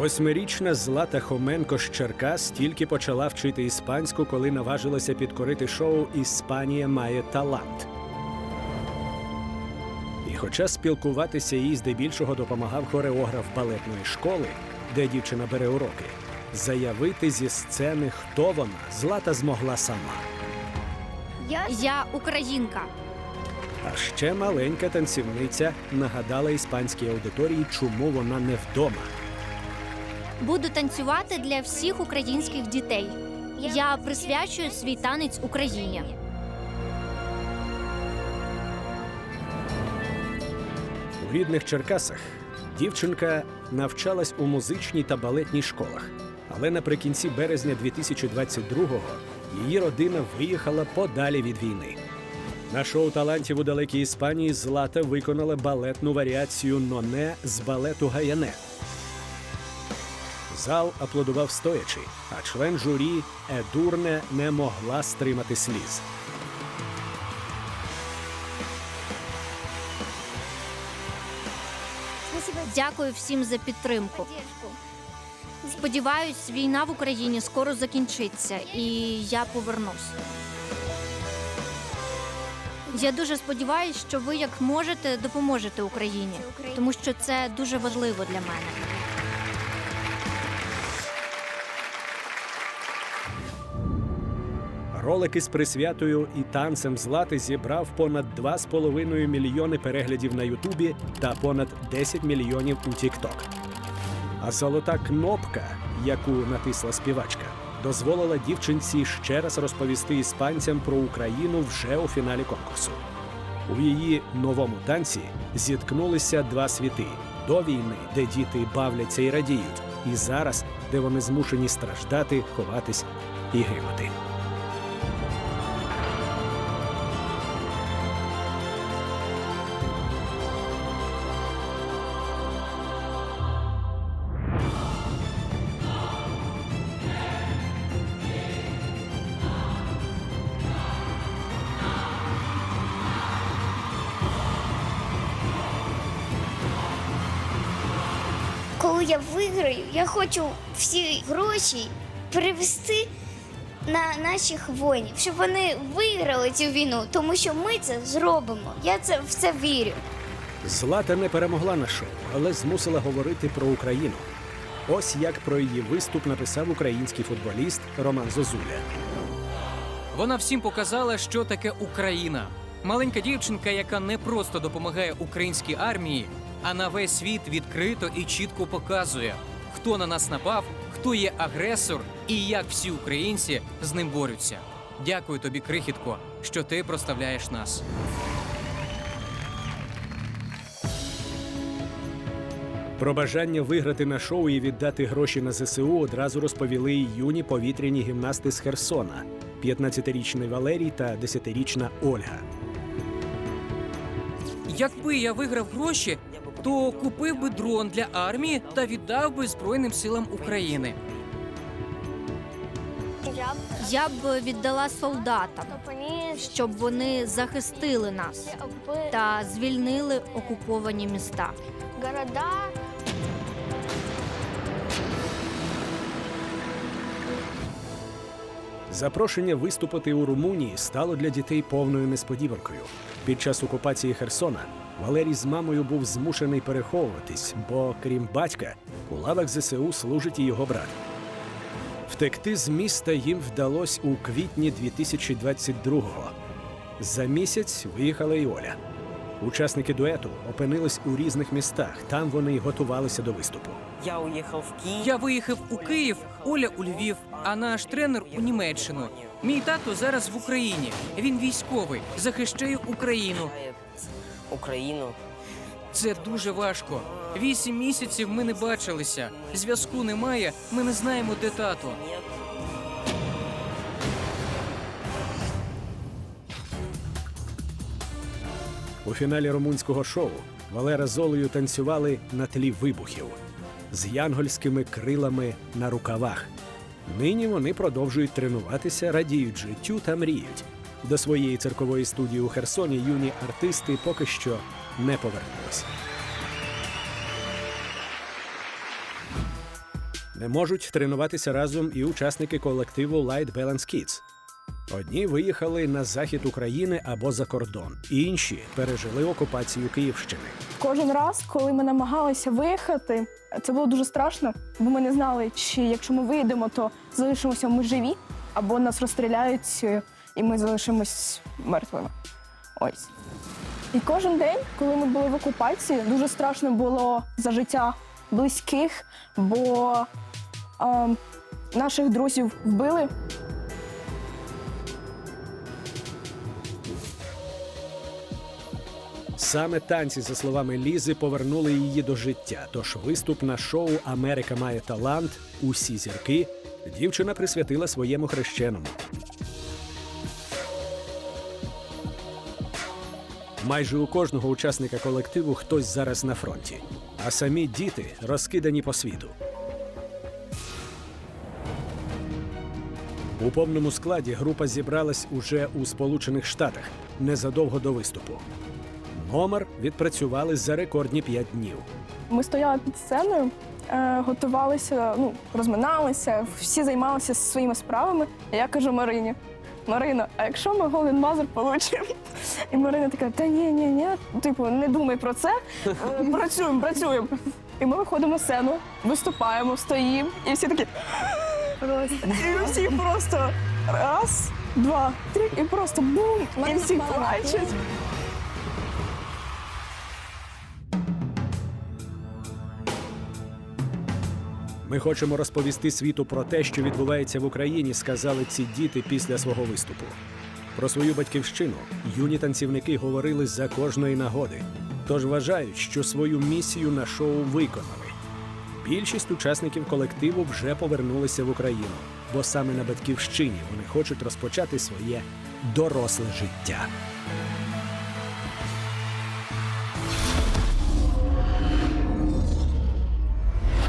Восьмирічна Злата Хоменко з Черкас тільки почала вчити іспанську, коли наважилася підкорити шоу Іспанія має талант. І хоча спілкуватися їй здебільшого допомагав хореограф балетної школи, де дівчина бере уроки, заявити зі сцени, хто вона, Злата змогла сама. Я Я українка. А ще маленька танцівниця нагадала іспанській аудиторії, чому вона не вдома. Буду танцювати для всіх українських дітей. Я присвячую свій танець Україні. У рідних Черкасах дівчинка навчалась у музичній та балетній школах. Але наприкінці березня 2022-го її родина виїхала подалі від війни. На шоу талантів у далекій Іспанії Злата виконала балетну варіацію Ноне з балету Гаяне. Зал аплодував стоячи, а член журі Едурне не могла стримати сліз. Дякую всім за підтримку. Сподіваюсь, війна в Україні скоро закінчиться, і я повернусь. Я дуже сподіваюся, що ви як можете допоможете Україні, тому що це дуже важливо для мене. Ролик із присвятою і танцем злати зібрав понад 2,5 мільйони переглядів на Ютубі та понад 10 мільйонів у Тікток. А золота кнопка, яку натисла співачка, дозволила дівчинці ще раз розповісти іспанцям про Україну вже у фіналі конкурсу. У її новому танці зіткнулися два світи до війни, де діти бавляться і радіють, і зараз, де вони змушені страждати, ховатись і гинути. Коли я виграю, я хочу всі гроші перевести на наших воїнів, щоб вони виграли цю війну, тому що ми це зробимо. Я це в це вірю. Злата не перемогла на шоу, але змусила говорити про Україну. Ось як про її виступ написав український футболіст Роман Зозуля. Вона всім показала, що таке Україна. Маленька дівчинка, яка не просто допомагає українській армії, а на весь світ відкрито і чітко показує, хто на нас напав, хто є агресор і як всі українці з ним борються. Дякую тобі, крихітко, що ти проставляєш нас. Про бажання виграти на шоу і віддати гроші на ЗСУ одразу розповіли й юні повітряні гімнасти з Херсона: 15-річний Валерій та 10-річна Ольга. Якби я виграв гроші, то купив би дрон для армії та віддав би Збройним силам України. Я б віддала солдатам, щоб вони захистили нас та звільнили окуповані міста. Запрошення виступити у Румунії стало для дітей повною несподіванкою. Під час окупації Херсона Валерій з мамою був змушений переховуватись, бо крім батька, у лавах ЗСУ служить і його брат. Втекти з міста їм вдалося у квітні 2022-го. За місяць виїхала і Оля. Учасники дуету опинились у різних містах. Там вони й готувалися до виступу. Я уехал в Киев. Я виїхав у Київ, Оля у Львів, а наш тренер у Німеччину. Мій тато зараз в Україні. Він військовий, захищає Україну. Украину. Це дуже важко. Вісім місяців ми не бачилися. Зв'язку немає. Ми не знаємо, де тато. У фіналі румунського шоу Валера з танцювали на тлі вибухів з янгольськими крилами на рукавах. Нині вони продовжують тренуватися, радіють життю та мріють. До своєї циркової студії у Херсоні юні артисти поки що не повернулися. Не можуть тренуватися разом і учасники колективу Light Balance Kids. Одні виїхали на захід України або за кордон, інші пережили окупацію Київщини. Кожен раз, коли ми намагалися виїхати, це було дуже страшно, бо ми не знали, чи якщо ми виїдемо, то залишимося ми живі, або нас розстріляють, е, і ми залишимось мертвими. Ось. І кожен день, коли ми були в окупації, дуже страшно було за життя близьких, бо е, наших друзів вбили. Саме танці, за словами Лізи, повернули її до життя. Тож виступ на шоу Америка має талант. Усі зірки дівчина присвятила своєму хрещеному. Майже у кожного учасника колективу хтось зараз на фронті, а самі діти розкидані по світу. У повному складі група зібралась уже у Сполучених Штатах незадовго до виступу. Номер відпрацювали за рекордні 5 днів. Ми стояли під сценою, е, готувалися, ну, розминалися, всі займалися своїми справами. Я кажу Марині: Марина, а якщо ми голен мазер получимо? І Марина така, та ні, ні, ні, типу, не думай про це. е, Працюємо, працюємо. І ми виходимо на сцену, виступаємо, стоїмо, і всі такі. І всі просто раз, два, три, і просто бум! І всі плачуть. Ми хочемо розповісти світу про те, що відбувається в Україні, сказали ці діти після свого виступу. Про свою батьківщину юні танцівники говорили за кожної нагоди, тож вважають, що свою місію на шоу виконали. Більшість учасників колективу вже повернулися в Україну, бо саме на батьківщині вони хочуть розпочати своє доросле життя.